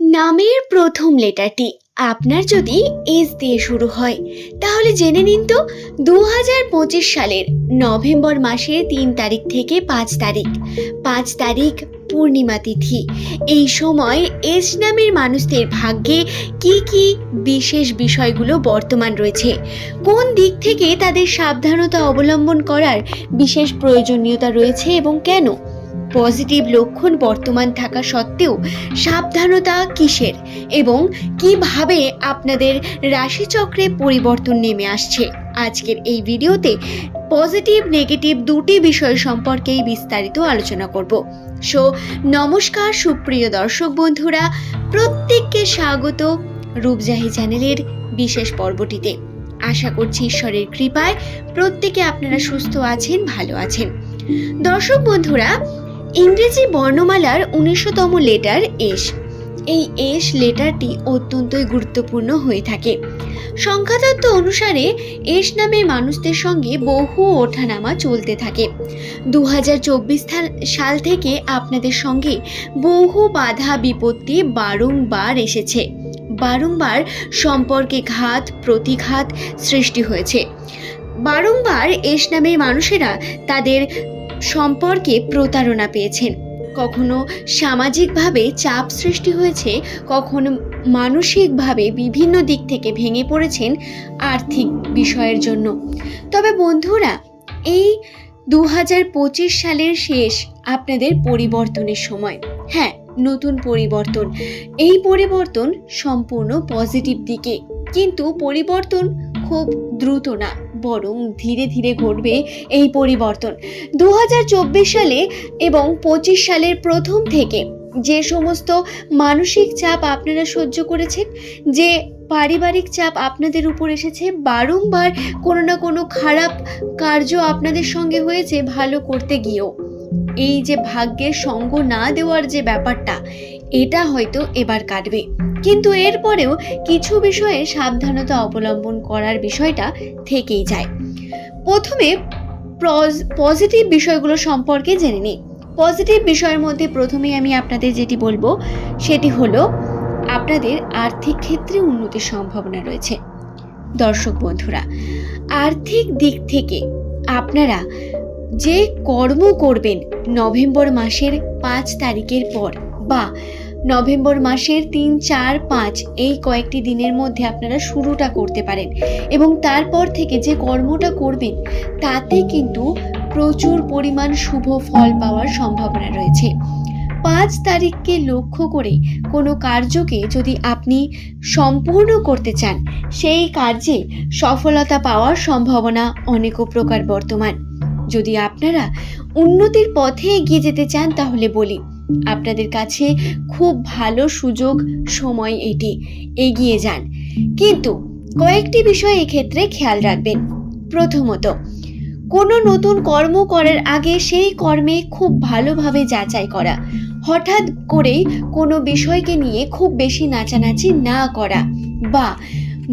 নামের প্রথম লেটারটি আপনার যদি এস দিয়ে শুরু হয়, তাহলে জেনে নিন তো দু হাজার পঁচিশ সালের নভেম্বর মাসের তিন তারিখ থেকে পাঁচ তারিখ। পাঁচ তারিখ পূর্ণিমা তিথি। এই সময় এস নামের মানুষদের ভাগ্যে কি কি বিশেষ বিষয়গুলো বর্তমান রয়েছে, কোন দিক থেকে তাদের সাবধানতা অবলম্বন করার বিশেষ প্রয়োজনীয়তা রয়েছে এবং কেন? পজিটিভ লক্ষণ বর্তমান থাকা সত্ত্বেও সাবধানতা কিসের এবং কীভাবে আপনাদের রাশিচক্রে পরিবর্তন নেমে আসছে? আজকের এই ভিডিওতে পজিটিভ, নেগেটিভ দুটি বিষয় সম্পর্কেই বিস্তারিত আলোচনা করব। সো, নমস্কার সুপ্রিয় দর্শক বন্ধুরা, প্রত্যেককে স্বাগত রূপজাহি চ্যানেলের বিশেষ পর্বটিতে। আশা করছি ঈশ্বরের কৃপায় প্রত্যেকে আপনারা সুস্থ আছেন, ভালো আছেন। দর্শক বন্ধুরা ইংরেজি বর্ণমালার উনিশশোতম লেটার এস। এই এস লেটারটি অত্যন্তই গুরুত্বপূর্ণ হয়ে থাকে। সংখ্যাতত্ত্ব অনুসারে এস নামের মানুষদের সঙ্গে বহু ওঠানামা চলতে থাকে। দু হাজার চব্বিশ সাল থেকে আপনাদের সঙ্গে বহু বাধা বিপত্তি বারংবার এসেছে। বারংবার সম্পর্কে ঘাত, প্রতিঘাত সৃষ্টি হয়েছে। বারংবার এস নামের মানুষেরা তাদের সম্পর্কে প্রতারণা পেয়েছেন। কখনো সামাজিকভাবে চাপ সৃষ্টি হয়েছে, কখনো মানসিকভাবে বিভিন্ন দিক থেকে ভেঙে পড়েছেন আর্থিক বিষয়ের জন্য। তবে বন্ধুরা, এই দু সালের শেষ আপনাদের পরিবর্তনের সময়। হ্যাঁ নতুন পরিবর্তন। এই পরিবর্তন সম্পূর্ণ পজিটিভ দিকে, কিন্তু পরিবর্তন খুব দ্রুত না। বরং ধীরে ধীরে ঘটবে এই পরিবর্তন। দু হাজার চব্বিশ সালে এবং পঁচিশ সালের প্রথম থেকে যে সমস্ত মানসিক চাপ আপনারা সহ্য করেছেন, যে পারিবারিক চাপ আপনাদের উপর এসেছে, বারংবার কোনো না কোনো খারাপ কার্য আপনাদের সঙ্গে হয়েছে, ভালো করতে গিয়েও। এই যে ভাগ্যের সঙ্গ না দেওয়ার যে ব্যাপারটা এটা হয়তো এবার কাটবে। কিন্তু এরপরেও কিছু বিষয়ে সাবধানতা অবলম্বন করার বিষয়টা থেকেই যায়। প্রথমে পজিটিভ বিষয়গুলো সম্পর্কে জেনে নিই। পজিটিভ বিষয়ের মধ্যে প্রথমেই আমি আপনাদের যেটি বলব, সেটি হলো আপনাদের আর্থিক ক্ষেত্রে উন্নতির সম্ভাবনা রয়েছে। দর্শক বন্ধুরা, আর্থিক দিক থেকে আপনারা যে কর্ম করবেন নভেম্বর মাসের পাঁচ তারিখের পর বা নভেম্বর মাসের তিন, চার, পাঁচ এই কয়েকটি দিনের মধ্যে আপনারা শুরুটা করতে পারেন। এবং তারপর থেকে যে কর্মটা করবেন, তাতে কিন্তু প্রচুর পরিমাণ শুভ ফল পাওয়ার সম্ভাবনা রয়েছে। পাঁচ তারিখকে লক্ষ্য করে কোনো কার্যকে যদি আপনি সম্পূর্ণ করতে চান, সেই কার্যে সফলতা পাওয়ার সম্ভাবনা অনেক প্রকার বর্তমান। যদি আপনারা উন্নতির পথে এগিয়ে যেতে চান, তাহলে বলি আপনাদের কাছে খুব ভালো সুযোগ, সময় এটি। এগিয়ে যান। কিন্তু কয়েকটি বিষয় এক্ষেত্রে খেয়াল রাখবেন। প্রথমত, কোনো নতুন কর্ম করার আগে সেই কর্মে খুব ভালোভাবে যাচাই করা। হঠাৎ করেই কোনো বিষয়কে নিয়ে খুব বেশি নাচানাচি না করা বা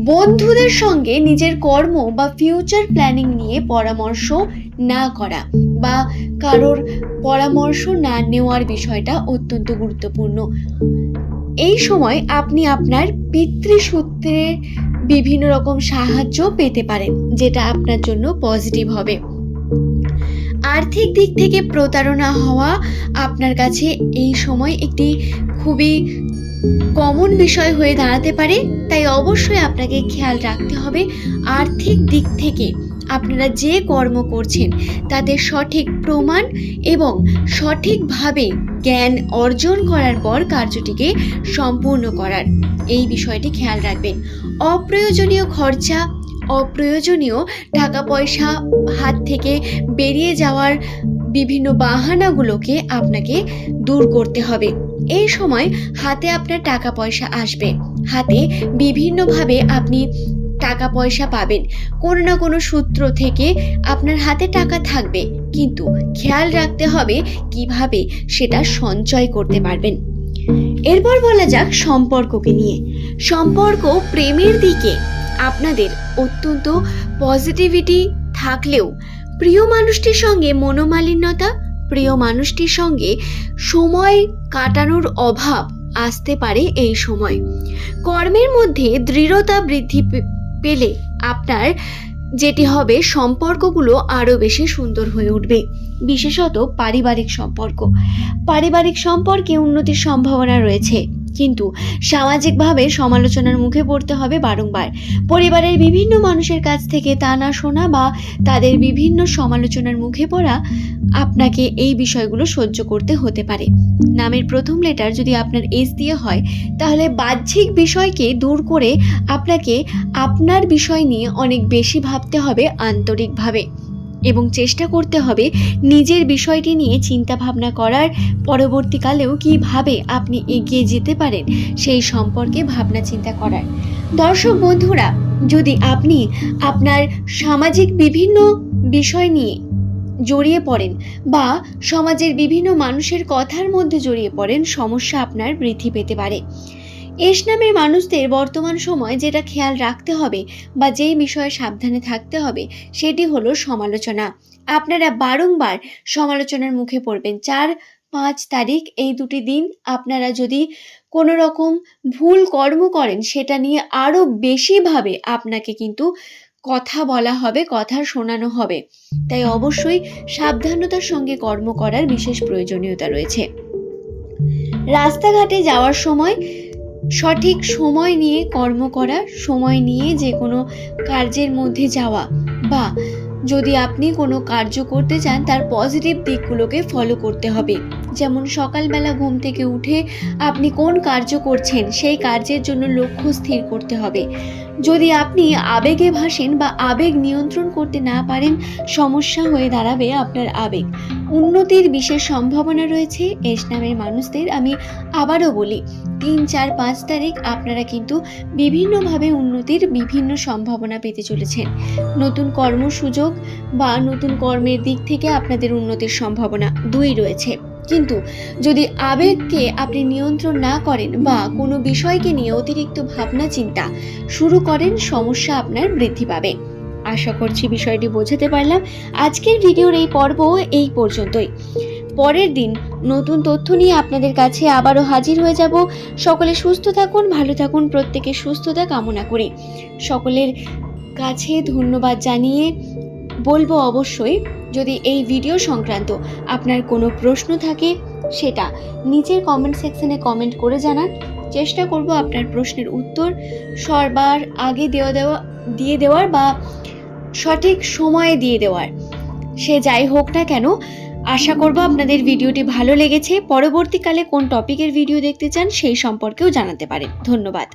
বন্ধুদের সঙ্গে নিজের কর্ম বা ফিউচার প্ল্যানিং নিয়ে পরামর্শ না করা বা কারোর পরামর্শ না নেওয়ার বিষয়টা অত্যন্ত গুরুত্বপূর্ণ। এই সময় আপনি আপনার পিতৃসূত্রের বিভিন্ন রকম সাহায্য পেতে পারেন, যেটা আপনার জন্য পজিটিভ হবে। আর্থিক দিক থেকে প্রতারণা হওয়া আপনার কাছে এই সময় একটি খুবই কমন বিষয় হয়ে দাঁড়াতে পারে। তাই অবশ্যই আপনাকে খেয়াল রাখতে হবে আর্থিক দিক থেকে। আপনারা যে কর্ম করছেন, তাদের সঠিক প্রমাণ এবং সঠিকভাবে জ্ঞান অর্জন করার পর কার্যটিকে সম্পূর্ণ করার। এই বিষয়টি খেয়াল রাখবেন। অপ্রয়োজনীয় খরচা, অপ্রয়োজনীয় টাকা পয়সা হাত থেকে বেরিয়ে যাওয়ার বিভিন্ন বাহানাগুলোকে আপনাকে দূর করতে হবে। এই সময় হাতে আপনার টাকা পয়সা আসবে। হাতে বিভিন্নভাবে আপনি টাকা পয়সা পাবেন। কোনো না কোনো সূত্র থেকে আপনার হাতে টাকা থাকবে। কিন্তু খেয়াল রাখতে হবে কীভাবে সেটা সঞ্চয় করতে পারবেন। এরপর বলা যাক সম্পর্ককে নিয়ে। সম্পর্ক প্রেমের দিকে। আপনাদের অত্যন্ত পজিটিভিটি থাকলেও প্রিয় মানুষটির সঙ্গে মনোমালিন্যতা, প্রিয় মানুষটির সঙ্গে সময় কাটানোর অভাব আসতে পারে এই সময়। কর্মের মধ্যে দৃঢ়তা বৃদ্ধি পেলে আপনার যেটি হবে সম্পর্কগুলো আরও বেশি সুন্দর হয়ে উঠবে। বিশেষত পারিবারিক সম্পর্ক। পারিবারিক সম্পর্কে উন্নতির সম্ভাবনা রয়েছে। কিন্তু সামাজিকভাবে সমালোচনার মুখে পড়তে হবে বারংবার। পরিবারের বিভিন্ন মানুষের কাছ থেকে তা না শোনা বা তাদের বিভিন্ন সমালোচনার মুখে পড়া আপনাকে এই বিষয়গুলো সহ্য করতে হতে পারে। নামের প্রথম লেটার যদি আপনার এস দিয়ে হয়, তাহলে বাহ্যিক বিষয়কে দূর করে আপনাকে আপনার বিষয় নিয়ে অনেক বেশি ভাবতে হবে আন্তরিকভাবে। এবং চেষ্টা করতে হবে নিজের বিষয়টি নিয়ে চিন্তা ভাবনা করার পরবর্তীকালেও কীভাবে আপনি এগিয়ে যেতে পারেন সেই সম্পর্কে ভাবনা চিন্তা করার। দর্শক বন্ধুরা, যদি আপনি আপনার সামাজিক বিভিন্ন বিষয় নিয়ে জড়িয়ে পড়েন বা সমাজের বিভিন্ন মানুষের কথার মধ্যে জড়িয়ে পড়েন, সমস্যা আপনার বৃদ্ধি পেতে পারে। এস নামের মানুষদের বর্তমান সময় যেটা খেয়াল রাখতে হবে বা যেই বিষয়ে সাবধানে থাকতে হবে, সেটি হলো সমালোচনা। আপনারা বারংবার সমালোচনার মুখে পড়বেন। চার পাঁচ তারিখ এই দুটি দিন আপনারা যদি কোনো রকম ভুল কর্ম করেন, সেটা নিয়ে আরও বেশিভাবে আপনাকে কিন্তু কথা বলা হবে, কথা শোনানো হবে। তাই অবশ্যই সাবধানতার সঙ্গে কর্ম করার বিশেষ প্রয়োজনীয়তা রয়েছে। রাস্তাঘাটে যাওয়ার সময় সঠিক সময় নিয়ে কর্ম করা, সময় নিয়ে যে কোনো কার্যের মধ্যে যাওয়া বা যদি আপনি কোনো কার্য করতে চান, তার পজিটিভ দিকগুলোকে ফলো করতে হবে। যেমন সকালবেলা ঘুম থেকে উঠে আপনি কোন কার্য করছেন, সেই কার্যের জন্য লক্ষ্য স্থির করতে হবে। যদি আপনি আবেগে ভাসেন বা আবেগ নিয়ন্ত্রণ করতে না পারেন, সমস্যা হয়ে দাঁড়াবে আপনার আবেগ। উন্নতির বিশেষ সম্ভাবনা রয়েছে, এস নামের মানুষদের আমি আবারও বলি, তিন, চার, পাঁচ তারিখ আপনারা কিন্তু বিভিন্নভাবে উন্নতির বিভিন্ন সম্ভাবনা পেতে চলেছেন। নতুন কর্মসুযোগ বা নতুন কর্মের দিক থেকে আপনাদের উন্নতির সম্ভাবনা দুই রয়েছে। কিন্তু যদি আবেগকে আপনি নিয়ন্ত্রণ না করেন বা কোনো বিষয়কে নিয়ে অতিরিক্ত ভাবনা চিন্তা শুরু করেন, সমস্যা আপনার বৃদ্ধি পাবে। আশা করছি বিষয়টি বোঝাতে পারলাম। আজকের ভিডিওর এই পর্ব এই পর্যন্তই। পরের দিন নতুন তথ্য নিয়ে আপনাদের কাছে আবারও হাজির হয়ে যাব। সকলে সুস্থ থাকুন, ভালো থাকুন প্রত্যেকের সুস্থতা কামনা করি। সকলের কাছে ধন্যবাদ জানিয়ে বলব অবশ্যই, যদি এই ভিডিও সংক্রান্ত আপনার কোনো প্রশ্ন থাকে, সেটা নিচের কমেন্ট সেকশনে কমেন্ট করে জানান। চেষ্টা করব আপনার প্রশ্নের উত্তর সবার আগে দেওয়া দেওয়া, দিয়ে দেওয়ার বা সঠিক সময়ে দিয়ে দেওয়ার। সে যাই হোক না কেন, আশা করব আপনাদের ভিডিওটি ভালো লেগেছে। পরবর্তীকালে কোন টপিকের ভিডিও দেখতে চান সেই সম্পর্কেও জানাতে পারেন। ধন্যবাদ।